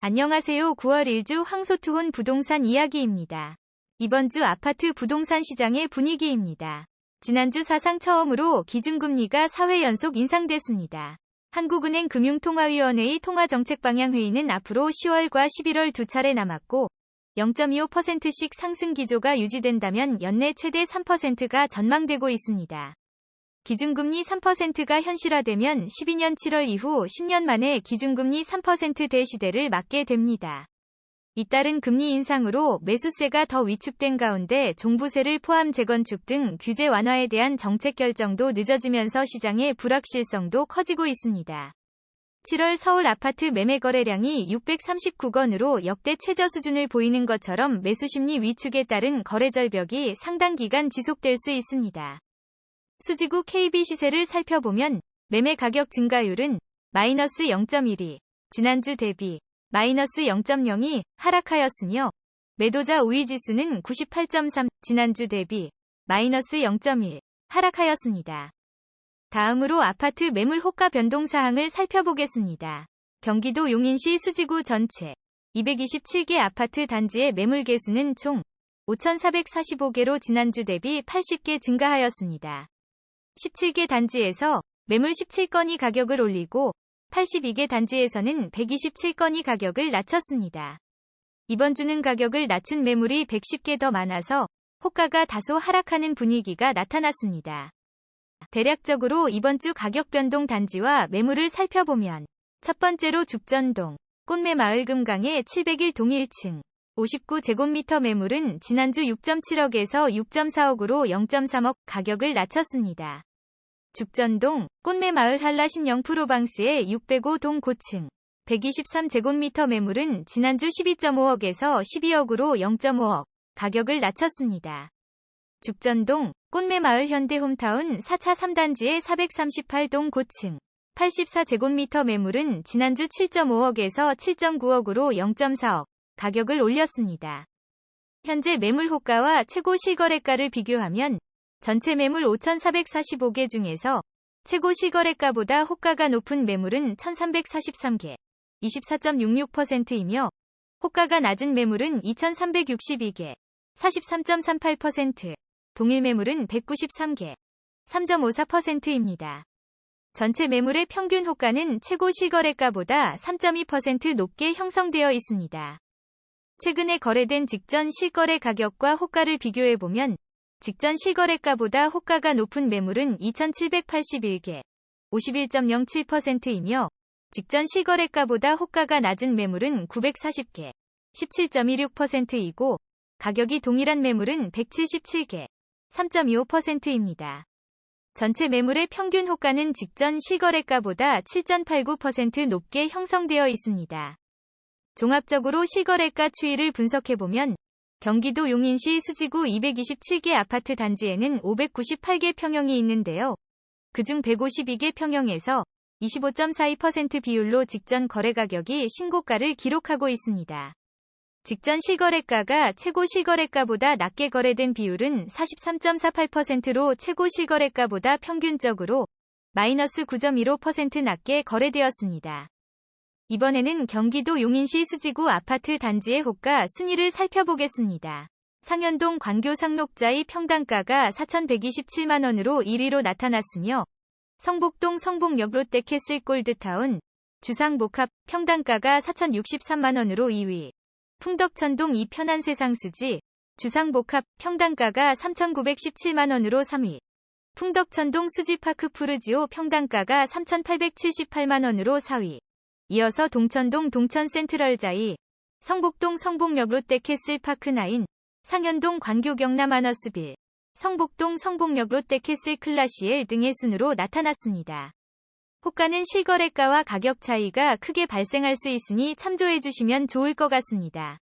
안녕하세요. 9월 1주 황소투혼 부동산 이야기입니다. 이번 주 아파트 부동산 시장의 분위기입니다. 지난주 사상 처음으로 기준금리가 4회 연속 인상됐습니다. 한국은행 금융통화위원회의 통화정책방향회의는 앞으로 10월과 11월 두 차례 남았고 0.25%씩 상승 기조가 유지된다면 연내 최대 3%가 전망되고 있습니다. 기준금리 3%가 현실화되면 12년 7월 이후 10년 만에 기준금리 3%대 시대를 맞게 됩니다. 잇따른 금리 인상으로 매수세가 더 위축된 가운데 종부세를 포함 재건축 등 규제 완화에 대한 정책 결정도 늦어지면서 시장의 불확실성도 커지고 있습니다. 7월 서울 아파트 매매 거래량이 639건으로 역대 최저 수준을 보이는 것처럼 매수 심리 위축에 따른 거래 절벽이 상당 기간 지속될 수 있습니다. 수지구 KB 시세를 살펴보면 매매 가격 증가율은 마이너스 0.12, 지난주 대비 마이너스 0.02 하락하였으며 매도자 우위 지수는 98.3, 지난주 대비 마이너스 0.1 하락하였습니다. 다음으로 아파트 매물 호가 변동 사항을 살펴보겠습니다. 경기도 용인시 수지구 전체 227개 아파트 단지의 매물 개수는 총 5,445개로 지난주 대비 80개 증가하였습니다. 17개 단지에서 매물 17건이 가격을 올리고 82개 단지에서는 127건이 가격을 낮췄습니다. 이번 주는 가격을 낮춘 매물이 110개 더 많아서 호가가 다소 하락하는 분위기가 나타났습니다. 대략적으로 이번 주 가격 변동 단지와 매물을 살펴보면 첫 번째로 죽전동, 꽃매마을 금강의 701 동일층, 59제곱미터 매물은 지난주 6.7억에서 6.4억으로 0.3억 가격을 낮췄습니다. 죽전동, 꽃매마을 한라신영 프로방스의 605 동 고층 123제곱미터 매물은 지난주 12.5억에서 12억으로 0.5억 가격을 낮췄습니다. 죽전동, 꽃매마을 현대홈타운 4차 3단지의 438동 고층 84제곱미터 매물은 지난주 7.5억에서 7.9억으로 0.4억 가격을 올렸습니다. 현재 매물 호가와 최고 실거래가를 비교하면 전체 매물 5,445개 중에서 최고 실거래가보다 호가가 높은 매물은 1,343개, 24.66%이며 호가가 낮은 매물은 2,362개, 43.38%, 동일 매물은 193개, 3.54%입니다. 전체 매물의 평균 호가는 최고 실거래가보다 3.2% 높게 형성되어 있습니다. 최근에 거래된 직전 실거래 가격과 호가를 비교해보면 직전 실거래가보다 호가가 높은 매물은 2,781개, 51.07%이며 직전 실거래가보다 호가가 낮은 매물은 940개, 17.16%이고 가격이 동일한 매물은 177개, 3.25%입니다. 전체 매물의 평균 호가는 직전 실거래가보다 7.89% 높게 형성되어 있습니다. 종합적으로 실거래가 추이를 분석해보면 경기도 용인시 수지구 227개 아파트 단지에는 598개 평형이 있는데요. 그중 152개 평형에서 25.42% 비율로 직전 거래 가격이 신고가를 기록하고 있습니다. 직전 실거래가가 최고 실거래가보다 낮게 거래된 비율은 43.48%로 최고 실거래가보다 평균적으로 마이너스 9.15% 낮게 거래되었습니다. 이번에는 경기도 용인시 수지구 아파트 단지의 호가 순위를 살펴보겠습니다. 상현동 광교 상록자의 평당가가 4,127만원으로 1위로 나타났으며 성북동 성북역 롯데캐슬 골드타운 주상복합 평당가가 4,063만원으로 2위. 풍덕천동 이편한 세상 수지 주상복합 평당가가 3,917만원으로 3위. 풍덕천동 수지파크 푸르지오 평당가가 3,878만원으로 4위 이어서 동천동 동천센트럴자이, 성북동 성북역 롯데캐슬파크 나인, 상현동 관교 경남 아너스빌, 성북동 성북역 롯데캐슬 클라시엘 등의 순으로 나타났습니다. 호가는 실거래가와 가격 차이가 크게 발생할 수 있으니 참조해 주시면 좋을 것 같습니다.